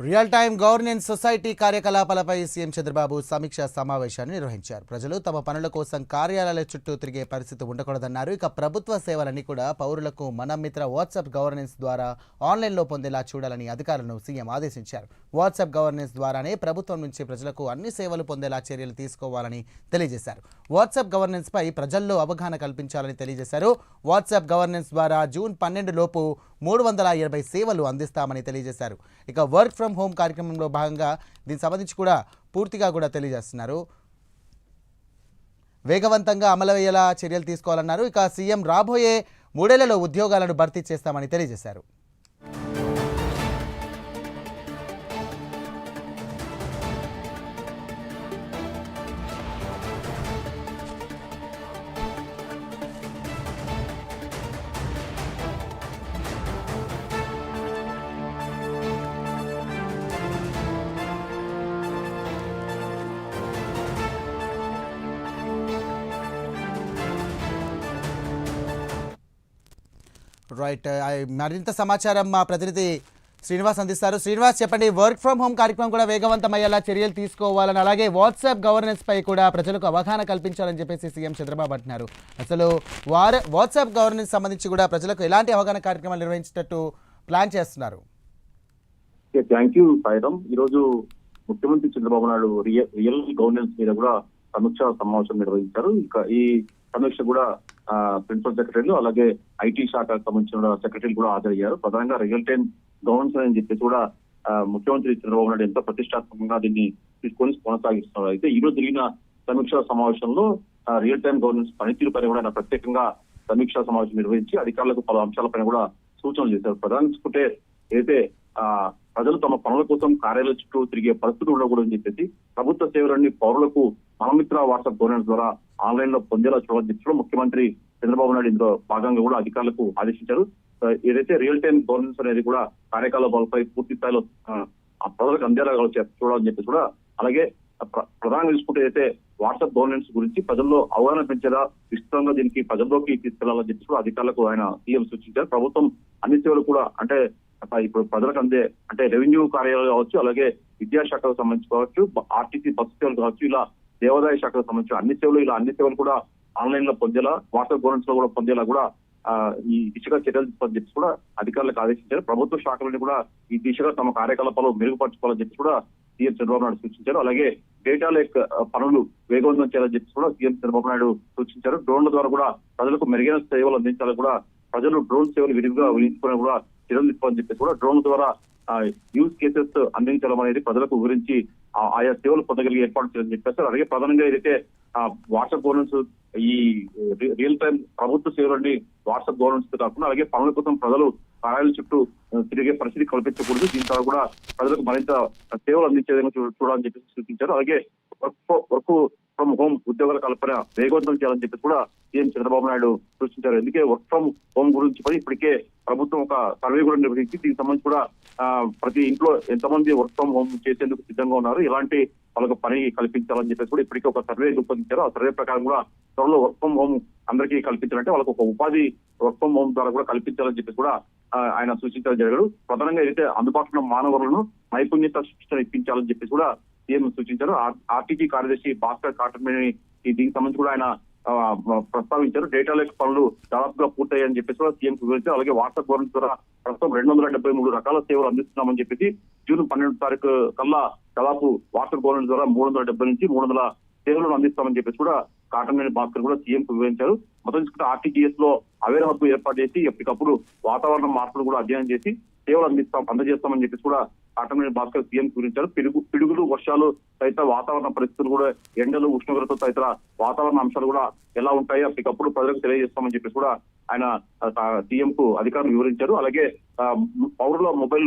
Real time governance society కార్యకలాపాలపై CM Chandrababu సమీక్ష సమావేశాన్ని నిర్వహించారు. ప్రజలు తమ పనుల కోసం కార్యాలయాల చుట్టూ తిరిగే పరిస్థితి ఉండకూడదన్నారు. ఇక ప్రభుత్వ సేవలన్నీ కూడా పౌరులకు మన మిత్ర వాట్సాప్ గవర్నెన్స్ ద్వారా ఆన్లైన్లో పొందేలా చూడాలని అధికారులను సీఎం ఆదేశించారు. వాట్సాప్ గవర్నెన్స్ ద్వారానే ప్రభుత్వం నుంచి ప్రజలకు అన్ని సేవలు పొందేలా చర్యలు తీసుకోవాలని తెలియజేశారు. వాట్సాప్ గవర్నెన్స్పై ప్రజల్లో అవగాహన కల్పించాలని తెలియజేశారు. వాట్సాప్ గవర్నెన్స్ ద్వారా జూన్ పన్నెండు లోపు మూడు వందల ఇరవై సేవలు అందిస్తామని తెలియజేశారు. ఇక వర్క్ ఫ్రమ్ హోమ్ కార్యక్రమంలో భాగంగా దీనికి సంబంధించి కూడా పూర్తిగా కూడా తెలియజేస్తున్నారు. వేగవంతంగా అమలయ్యేలా చర్యలు తీసుకోవాలన్నారు. ఇక సీఎం రాబోయే మూడేళ్ళలో ఉద్యోగాలను భర్తీ చేస్తామని తెలియజేశారు. రైట్ uh, మరింత సమాచారం మా ప్రతినిధి శ్రీనివాస్ అందిస్తారు. శ్రీనివాస్ చెప్పండి వర్క్ ఫ్రమ్ హోమ్ కార్యక్రమం కూడా వేగవంతమయ్యేలా చర్యలు తీసుకోవాలని అలాగే వాట్సాప్ గవర్నెన్స్ పై కూడా ప్రజలకు అవగాహన కల్పించాలని చెప్పేసి సీఎం చంద్రబాబు అంటున్నారు. అసలు వార్ వాట్సాప్ గవర్నెన్స్ సంబంధించి కూడా ప్రజలకు ఎలాంటి అవగాహన కార్యక్రమాలు నిర్వహించేటట్టు ప్లాన్ చేస్తున్నారు? థ్యాంక్ యూ సాయిరామ్ ఈ రోజు ముఖ్యమంత్రి Chandrababu Naidu real real governance మీద కూడా సమీక్ష సమావేశం నిర్వహించారు. ఇక ఈ సమీక్ష కూడా ప్రిన్సిపల్ సెక్రటరీలు అలాగే ఐటీ శాఖకు సంబంధించిన సెక్రటరీలు కూడా హాజరయ్యారు. ప్రధానంగా రియల్ టైం గవర్నెన్స్ అని చెప్పేసి కూడా ముఖ్యమంత్రి చంద్రబాబు నాయుడు ఎంతో ప్రతిష్టాత్మకంగా దీన్ని తీసుకొని కొనసాగిస్తున్నారు. అయితే ఈ రోజు జరిగిన సమీక్షా సమావేశంలో రియల్ టైం గవర్నెన్స్ పనితీరుపై కూడా ఆయన ప్రత్యేకంగా సమీక్షా సమావేశం నిర్వహించి అధికారులకు పలు అంశాలపైన కూడా సూచనలు చేశారు. ప్రధానంగా చూసుకుంటే ఏదైతే ప్రజలు తమ పనుల కోసం కార్యాలయ చుట్టూ తిరిగే పరిస్థితులు ఉండకూడదని చెప్పేసి ప్రభుత్వ సేవలన్నీ పౌరులకు మనమిత్ర వాట్సాప్ గవర్నెన్స్ ద్వారా ఆన్లైన్లో పొందేలా చూడాలని ముఖ్యమంత్రి చంద్రబాబు నాయుడు ఇందులో భాగంగా కూడా అధికారులకు ఆదేశించారు. ఏదైతే రియల్ టైం గవర్నెన్స్ అనేది కూడా కార్యకలాపాలపై పూర్తి స్థాయిలో ప్రజలకు అందేలా చూడాలని చెప్పి కూడా అలాగే ప్ర- ప్రధానంగా చూసుకుంటే అయితే వాట్సాప్ గవర్నెన్స్ గురించి ప్రజల్లో అవగాహన పెంచేలా విస్తృతంగా దీనికి ప్రజల్లోకి తీసుకెళ్ళాలని చెప్పి కూడా అధికారులకు ఆయన సీఎం సూచించారు. ప్రభుత్వం అన్ని సేవలు కూడా అంటే ఇప్పుడు ప్రజలకు అందే అంటే రెవెన్యూ కార్యాలయాలు కావచ్చు అలాగే విద్యాశాఖకు సంబంధించి కావచ్చు ఆర్టీసీ బస్సు సేవలు కావచ్చు ఇలా దేవాదాయ శాఖకు సంబంధించిన అన్ని సేవలు ఇలా అన్ని సేవలు కూడా ఆన్లైన్లో పొందేలా వాట్సాప్ గవర్నెన్స్లో కూడా పొందేలా కూడా ఈ దిశగా చర్యలు తీసుకోవాలని చెప్పి కూడా అధికారులకు ఆదేశించారు. ప్రభుత్వ శాఖలని కూడా ఈ దిశగా తమ కార్యకలాపాలు మెరుగుపరచుకోవాలని చెప్పి కూడా సీఎం చంద్రబాబు నాయుడు సూచించారు. అలాగే డేటా లేక్ పనులు వేగవంతం చేయాలని చెప్పి కూడా సీఎం చంద్రబాబు నాయుడు సూచించారు. డ్రోన్ల ద్వారా కూడా ప్రజలకు మెరుగైన సేవలు అందించాలని కూడా ప్రజలు డ్రోన్ సేవలు విరివిగా వినియోగించుకుని కూడా చర్యలు తీసుకోవాలని చెప్పి కూడా డ్రోన్ ద్వారా యూజ్ కేసెస్ అందించడం అనేది ప్రజలకు వివరించి ఆయా సేవలు పొందగలిగే ఏర్పాటు చేయాలని చెప్పేస్తారు అలాగే ప్రధానంగా ఏదైతే వాట్సాప్ గవర్నెన్స్ ఈ రి- రియల్ టైం ప్రభుత్వ సేవలన్నీ వాట్సాప్ గవర్నెన్స్ కాకుండా అలాగే పనుల కోసం ప్రజలు కార్యాలయం చుట్టూ తిరిగే పరిస్థితి కల్పించకూడదు. దీని ద్వారా కూడా ప్రజలకు మరింత సేవలు అందించే విధంగా చూడాలని చెప్పి సూచించారు. అలాగే వర్క్ వర్క్ ఫ్రమ్ హోమ్ ఉద్యోగాల కల్పన వేగవంతం చేయాలని చెప్పి కూడా సీఎం చంద్రబాబు నాయుడు సూచించారు. ఎందుకే వర్క్ ఫ్రమ్ హోమ్ గురించి కూడా ఇప్పటికే ప్రభుత్వం ఒక సర్వే కూడా నిర్వహించి దీనికి సంబంధించి కూడా ప్రతి ఇంట్లో ఎంతమంది వర్క్ ఫ్రమ్ హోమ్ చేసేందుకు సిద్ధంగా ఉన్నారు. ఇలాంటి వాళ్ళకు పని కల్పించాలని చెప్పేసి కూడా ఇప్పటికే ఒక సర్వే రూపొందించారు. ఆ సర్వే ప్రకారం కూడా త్వరలో వర్క్ ఫ్రమ్ హోమ్ అందరికీ కల్పించాలంటే వాళ్ళకు ఒక ఉపాధి వర్క్ ఫ్రమ్ హోమ్ ద్వారా కూడా కల్పించాలని చెప్పేసి కూడా ఆయన సూచించడం జరిగారు. ప్రధానంగా ఏదైతే అందుబాటులో మానవులను నైపుణ్యత శిక్షణ ఇప్పించాలని చెప్పేసి కూడా సీఎం సూచించారు. ఆర్టీజీ కార్యదర్శి భాస్కర్ కాటర్మేని దీనికి సంబంధించి కూడా ఆయన ప్రస్తావించారు. డేటా లెక్ పనులు దాదాపుగా పూర్తయ్యాయని చెప్పేసి కూడా సీఎం వివరించారు. అలాగే వాట్సాప్ గవర్నెన్స్ ద్వారా ప్రస్తుతం రెండు వందల డెబ్బై మూడు రకాల సేవలు అందిస్తున్నామని చెప్పేసి జూన్ పన్నెండు తారీఖు కల్లా దాదాపు వాట్సాప్ గవర్నెన్స్ ద్వారా మూడు వందల డెబ్బై నుంచి మూడు వందల సేవలను అందిస్తామని చెప్పేసి కూడా కాటమేని భాస్కర్ కూడా సీఎం వివరించారు. మొత్తం చూసుకుంటే ఆర్టీజీఎస్లో అవేర్ హబ్ ఏర్పాటు చేసి ఎప్పటికప్పుడు వాతావరణ మార్పులు కూడా అధ్యయనం చేసి సేవలు అందిస్తాం అందజేస్తామని చెప్పేసి కూడా కాటమేని భాస్కర్ సీఎం కురించారు పిడుగు పిడుగులు వర్షాలు తదితర వాతావరణ పరిస్థితులు కూడా ఎండలు ఉష్ణోగ్రత తదితర వాతావరణ అంశాలు కూడా ఎలా ఉంటాయో అప్పటికప్పుడు ప్రజలకు తెలియజేస్తామని చెప్పి కూడా ఆయన సీఎం కు అధికారులు వివరించారు. అలాగే ఆ, పౌరుల మొబైల్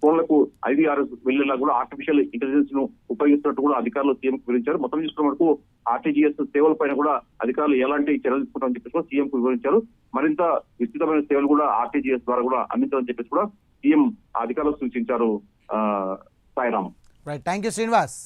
ఫోన్లకు ఐవీఆర్ఎస్ వెళ్ళేలా కూడా ఆర్టిఫిషియల్ ఇంటెలిజెన్స్ను ఉపయోగిస్తున్నట్టు కూడా అధికారులు సీఎం కు వివరించారు. మొత్తం చూసుకున్న వరకు ఆర్టీజీఎస్ సేవల పైన కూడా అధికారులు ఎలాంటి చర్యలు తీసుకుంటామని చెప్పేసి కూడా సీఎం కు వివరించారు. మరింత విస్తృతమైన సేవలు కూడా ఆర్టీజీఎస్ ద్వారా కూడా అందించాలని చెప్పేసి కూడా సీఎం అధికారులు సూచించారు ఆ, Sairam. Right thank you Srinivas